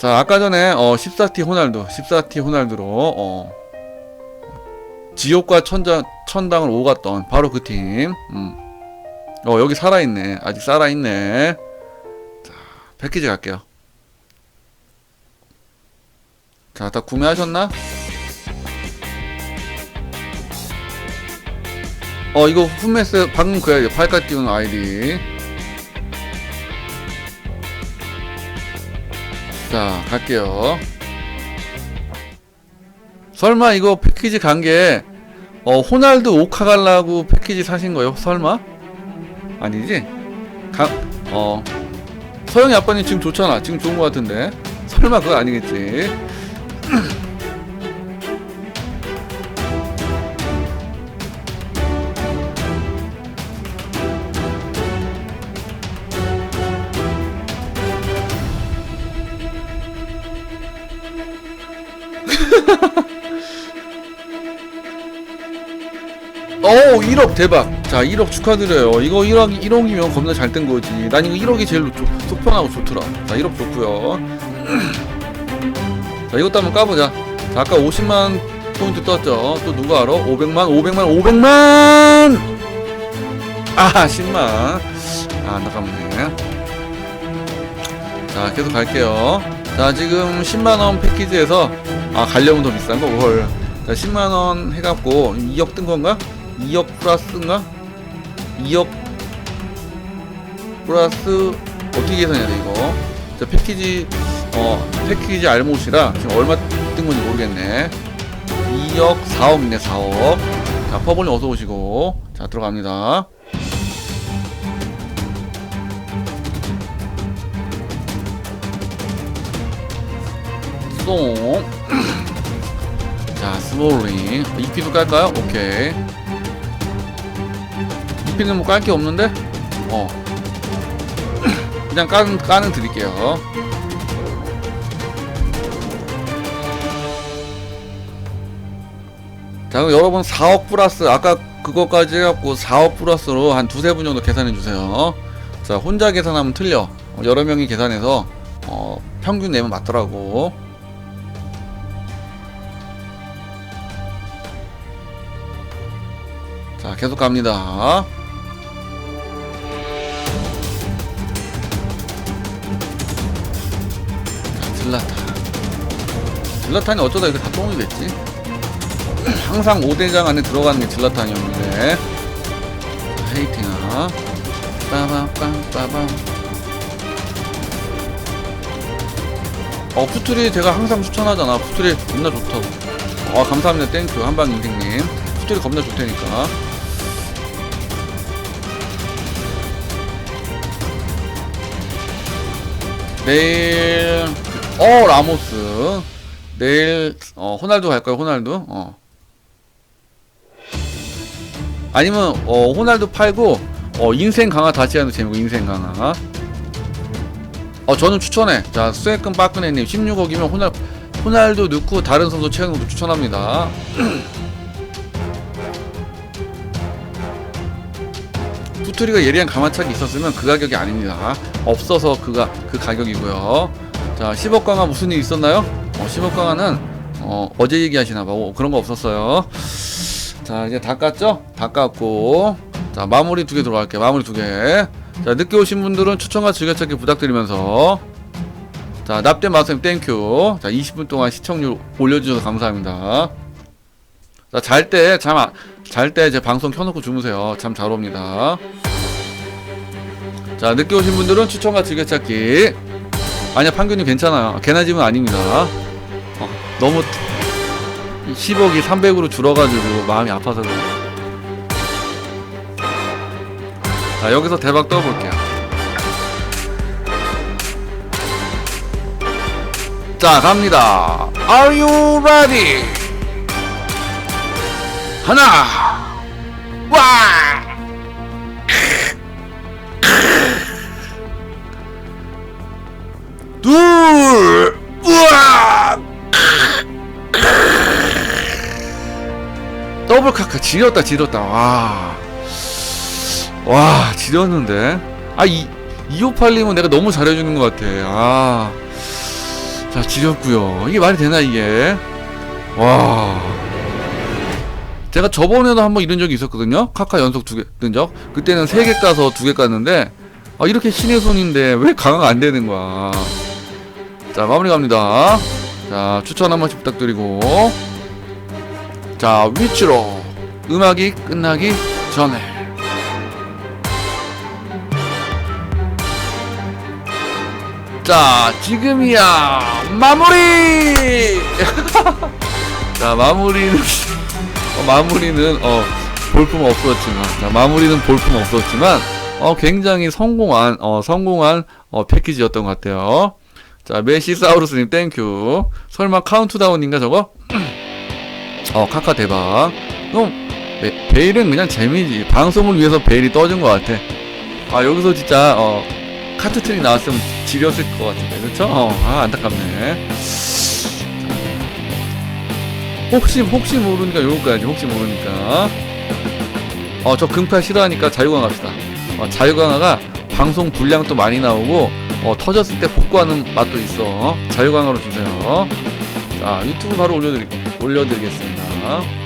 자 아까 전에 어 14T 호날두 14T 호날두로 어 지옥과 천장 천당을 오갔던 바로 그 팀. 음. 어 여기 살아있네. 아직 살아있네. 자 패키지 갈게요. 자, 다 구매하셨나? 어, 이거 홈메스 방금 그야 팔까 띄우는 아이디. 자, 갈게요. 설마 이거 패키지 간 게, 어, 호날두 오카 갈라고 패키지 사신 거예요? 설마? 아니지? 가, 어, 서영이 아빠님 지금 좋잖아. 지금 좋은 거 같은데. 설마 그거 아니겠지? 오 1억 대박. 자 1억 축하드려요. 이거 1억 1억이면 겁나 잘 된 거지. 난 이거 1억이 제일 좋, 속 편하고 좋더라. 자 1억 좋고요. 자 이것도 한번 까보자. 자 아까 50만 포인트 떴죠? 또 누가 알아? 500만? 500만? 500만! 아 10만. 아 안타깝네. 자 계속 갈게요 자 지금 10만원 패키지에서 아 가려면 더 비싼 거뭘 자 10만원 해갖고 2억 뜬 건가? 2억 플러스인가? 2억 플러스 어떻게 계산해야 돼 이거? 자 패키지 어 패키지 알못이라 지금 얼마 뜬 건지 모르겠네. 2억 4억이네 4억. 자 퍼블님 어서 오시고. 자 들어갑니다 송 자, 스몰링. EP도 깔까요? 오케이. EP는 뭐 깔 게 없는데? 어. 그냥 까는, 까는 드릴게요. 자, 그럼 여러분 4억 플러스, 아까 그거까지 해갖고 4억 플러스로 한 두세 분 정도 계산해주세요. 자, 혼자 계산하면 틀려. 어, 여러 명이 계산해서, 어, 평균 내면 맞더라고. 자, 계속 갑니다. 자, 질라탄. 질라탄이 어쩌다 이렇게 다 똥이 됐지? 항상 5대장 안에 들어가는 게 질라탄이었는데. 자, 헤이팅아. 빠밤빰 빠밤. 어, 푸트리 제가 항상 추천하잖아. 푸트리 겁나 좋다고. 아, 감사합니다. 땡큐. 한방 인생님. 푸트리 겁나 좋다니까. 내일 어 라모스. 내일 어 호날두 갈까요 호날두. 어. 아니면 어 호날두 팔고 어 인생 강화 다시 하는 재미고 인생 강화. 어 저는 추천해. 자 수액금 빠끈해님 16억이면 호날 호날두 넣고 다른 선수 채우는 것도 추천합니다 푸트리가 예리한 가마착이 있었으면 그 가격이 아닙니다. 없어서 그가 그 가격이고요. 자, 10억 강화 무슨 일 있었나요? 어, 10억 강화는 어, 어제 얘기하시나 봐. 오, 그런 거 없었어요. 자, 이제 다 깠죠? 다 깠고. 자, 마무리 두 개 들어갈게요. 마무리 두 개. 자, 늦게 오신 분들은 추천과 즐겨찾기 부탁드리면서 자, 납대 마쌤 땡큐. 자, 20분 동안 시청률 올려주셔서 감사합니다. 자, 잘 때, 잠, 안- 잘 때 제 방송 켜놓고 주무세요. 잠잘 옵니다. 자, 늦게 오신 분들은 추천과 즐겨찾기. 아니야, 판교님 괜찮아요. 개나 집은 아닙니다. 어, 너무 10억이 300으로 줄어가지고 마음이 아파서 그래요. 자, 여기서 대박 떠볼게요. 자, 갑니다. Are you ready? 하나, 와! 둘, 우와! 더블 카카 지렸다 지렸다. 와. 와 지렸는데. 아이 2581님은 내가 너무 잘해주는 것 같아. 아. 자 지렸고요. 이게 말이 되나 이게? 와 제가 저번에도 한번 이런 적이 있었거든요. 카카 연속 두 개 뜬 적. 그때는 세 개 까서 두 개 깠는데 아 이렇게 신의 손인데 왜 강화가 안 되는 거야? 자 마무리 갑니다. 자 추천 한 번씩 부탁드리고. 자 위치로. 음악이 끝나기 전에. 자 지금이야. 마무리! 자 마무리는 어, 마무리는 어 볼품 없었지만 자 마무리는 볼품 없었지만 어 굉장히 성공한 어 성공한 어 패키지였던 것 같아요. 자 메시사우루스님 땡큐. 설마 카운트다운인가 저거? 어 카카 대박. 그럼 베, 베일은 그냥 재미지. 방송을 위해서 베일이 떠준 것 같아. 아 여기서 진짜 어 카트튼이 나왔으면 지렸을 것 같은데 그렇죠? 어 아 안타깝네 혹시 혹시 모르니까 요거까지. 혹시 모르니까. 어 저 금팔 싫어하니까 자유강화 합시다. 어, 자유강화가 방송 분량도 많이 나오고 어, 터졌을 때 복구하는 맛도 있어. 자유강화로 주세요. 자 유튜브 바로 올려드리, 올려드리겠습니다